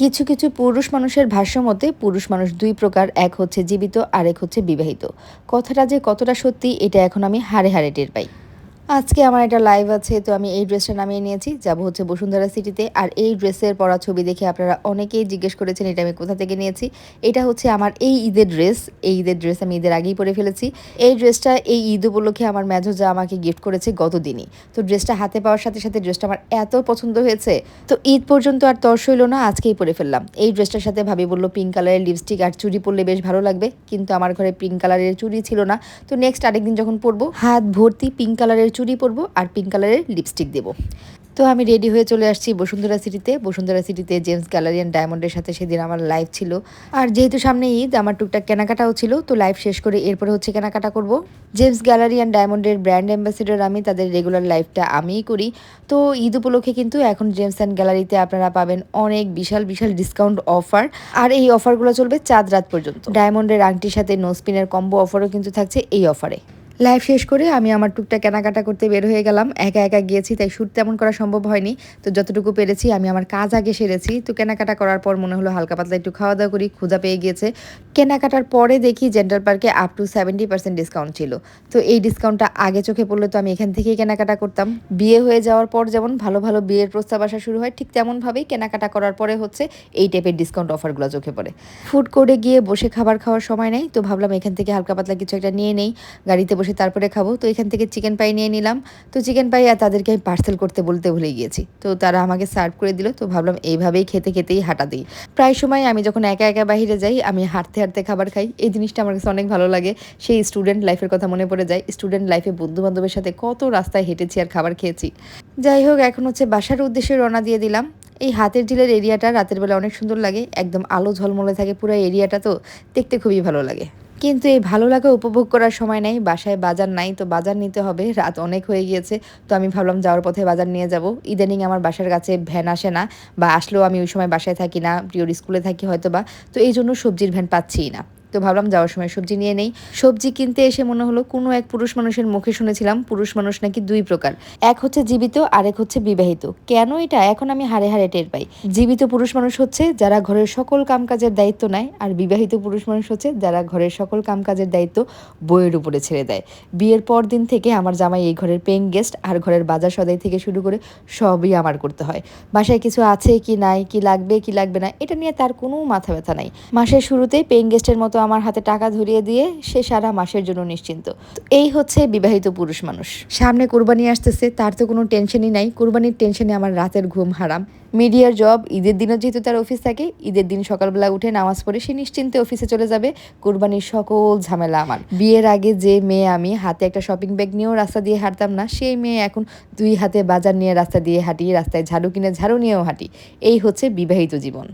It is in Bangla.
কিছু কিছু পুরুষ মানুষের ভাষ্য মতে, পুরুষ মানুষ দুই প্রকার, এক হচ্ছে জীবিত আর এক হচ্ছে বিবাহিত। কথাটা যে কতটা সত্যি, এটা এখন আমি হাড়ে হাড়ে টের পাই। আজকে আমার একটা লাইভ আছে, তো আমি এই ড্রেসটা নামিয়ে নিয়েছি। যাব হচ্ছে বসুন্ধরা সিটিতে আর এই ড্রেসের পরা ছবি দেখে আপনারা অনেকেই জিজ্ঞেস করেছেন, এটা আমি কোথা থেকে নিয়েছি? এটা হচ্ছে আমার এই ঈদের ড্রেস এই ঈদের ড্রেস আমি ঈদের আগেই পরে ফেলেছি। এই ড্রেসটা এই ঈদ উপলক্ষে আমার মেজোজা আমাকে গিফট করেছে গত দিনই তো ড্রেসটা হাতে পাওয়ার সাথে সাথে ড্রেসটা আমার এত পছন্দ হয়েছে। তো ঈদ পর্যন্ত আর তর্স হইল না, আজকেই পরে ফেললাম। এই ড্রেসটার সাথে ভাবি বলল পিঙ্ক কালারের লিপস্টিক আর চুড়ি পরলে বেশ ভালো লাগবে। কিন্তু আমার ঘরে পিঙ্ক কালারের চুড়ি ছিল না। তো নেক্সট আরেকদিন যখন পরবো, হাত ভর্তি পিঙ্ক কালারের চুড়ি পরবো আর পিঙ্ক কালারের লিপস্টিক দেবো। তো আমি রেডি হয়ে চলে আসছি বসুন্ধরা সিটিতে বসুন্ধরা সিটিতে জেমস গ্যালারি অ্যান্ড ডায়মন্ডের সাথে সেদিন আমার লাইভ ছিল। আর যেহেতু সামনে ঈদ, আমার টুকটাক কেনাকাটাও ছিল, তো লাইভ শেষ করে এরপরে হচ্ছে কেনাকাটা করব। জেমস গ্যালারি অ্যান্ড ডায়মন্ডের ব্র্যান্ড অ্যাম্বাসেডর আমি, তাদের রেগুলার লাইভটা আমিই করি। তো ঈদ উপলক্ষে কিন্তু এখন জেমস অ্যান্ড গ্যালারিতে আপনারা পাবেন অনেক বিশাল বিশাল ডিসকাউন্ট অফার আর এই অফারগুলো চলবে চাঁদ রাত পর্যন্ত। ডায়মন্ডের আংটির সাথে নোস্পিনের কম্বো অফারও কিন্তু থাকছে এই অফারে লাইভ শেষ করে আমি আমার টুকটা কেনাকাটা করতে বের হয়ে গেলাম। একা একা গিয়েছি, তাই শ্যুট তেমন করা সম্ভব হয়নি। তো যতটুকু পেরেছি, আমি আমার কাজ আগে সেরেছি। তো কেনাকাটা করার পর মনে হলো হালকা পাতলা একটু খাওয়া দাওয়া করি, ক্ষুধা পেয়ে গিয়েছে। কেনাকাটার পরে দেখি জেন্টাল পার্কে up to seventy percent discount ছিল। তো এই ডিসকাউন্টটা আগে চোখে পড়লে তো আমি এখান থেকেই কেনাকাটা করতাম। বিয়ে হয়ে যাওয়ার পর যেমন ভালো ভালো বিয়ের প্রস্তাব আসা শুরু হয়, ঠিক তেমনভাবেই কেনাকাটা করার পরে হচ্ছে এই টাইপের ডিসকাউন্ট অফারগুলো চোখে পড়ে। ফুড কোর্টে গিয়ে বসে খাবার খাওয়ার সময় নেই, তো ভাবলাম এখান থেকে হালকা পাতলা কিছু একটা নিয়ে নেই। গাড়িতে বসে তারপরে খাব। তো এখান থেকে চিকেন পাই নিয়ে নিলাম। তো চিকেন পাই আর তাদেরকে আমি পার্সেল করতে বলতে ভুলে গিয়েছি। তো তারা আমাকে সার্ভ করে দিল। তো ভাবলাম এইভাবেই খেতে খেতেই হাঁটা দিই। প্রায় সময় আমি যখন একা একা বাহিরে যাই, আমি হাঁটতে হাঁটতে খাবার খাই। এই জিনিসটা আমার কাছে অনেক ভালো লাগে। সেই স্টুডেন্ট লাইফের কথা মনে পড়ে যায়। স্টুডেন্ট লাইফে বন্ধু বান্ধবের সাথে কত রাস্তায় হেঁটেছি আর খাবার খেয়েছি। যাই হোক, এখন হচ্ছে বাসার উদ্দেশ্যে রওনা দিয়ে দিলাম। এই হাতের ঝিলের এরিয়াটা রাতের বেলা অনেক সুন্দর লাগে। একদম আলো ঝলমলে থাকে পুরো এরিয়াটা তো। দেখতে খুবই ভালো লাগে। কিন্তু এই ভালো লাগা উপভোগ করার সময় নাই, বাসায় বাজার নাই, তো বাজার নিতে হবে, রাত অনেক হয়ে গিয়েছে, তো আমি ভাবলাম যাওয়ার পথে বাজার নিয়ে যাব। ইদানিং আমার বাসার কাছে ভ্যান আসে না বা আসলেও আমি ওই সময় বাসায় থাকি না প্রিয় স্কুলে থাকি হয়তো বা তো এই জন্য সবজির ভ্যান পাচ্ছিই না। তো ভাবলাম যাওয়ার সময় সবজি নিয়ে নেই। সবজি কিনতে এসে মনে হলো কোনো এক পুরুষ মানুষের মুখে শুনেছিলাম, পুরুষ মানুষ নাকি দুই প্রকার। এক হচ্ছে জীবিত, আরেক হচ্ছে বিবাহিত। কেন এটা? এখন আমি হারে হারে টের পাই। জীবিত পুরুষ মানুষ হচ্ছে যারা ঘরের সকল কামকাজের দায়িত্ব নেয়, আর বিবাহিত পুরুষ মানুষ হচ্ছে যারা ঘরের সকল কামকাজের দায়িত্ব বইয়ের উপরে ছেড়ে দেয়। বিয়ের পর দিন থেকে আমার জামাই এই ঘরের পেইং গেস্ট আর ঘরের বাজার সদাই থেকে শুরু করে সবই আমার করতে হয়। বাসায় কিছু আছে কি নাই, কি লাগবে কি লাগবে না, এটা নিয়ে তার কোনো মাথা ব্যথা নাই। মাসের শুরুতে পেইং গেস্টের মতো আমার হাতে টাকা ধরিয়ে দিয়ে সে সারা মাসের জন্য নিশ্চিন্ত। এই হচ্ছে বিবাহিত পুরুষ মানুষ। সামনে কোরবানি আসতেছে, তার তো কোনো টেনশনই নাই। কোরবানির টেনশনে আমার রাতের ঘুম হারাম। মিডিয়ার জব, ঈদের দিনও যেহেতু তার অফিস থাকে, ঈদের দিন সকালবেলা উঠে নামাজ পড়ে সে নিশ্চিন্তে অফিসে চলে যাবে। কোরবানির সকল ঝামেলা আমার। বিয়ের আগে যে মেয়ে আমি, হাতে একটা শপিং ব্যাগ নিয়েও রাস্তা দিয়ে হাঁটতাম না, সেই মেয়ে এখন দুই হাতে বাজার নিয়ে রাস্তা দিয়ে হাঁটি, রাস্তায় ঝাড়ু কিনে ঝাড়ু নিয়েও হাঁটি। এই হচ্ছে বিবাহিত জীবন।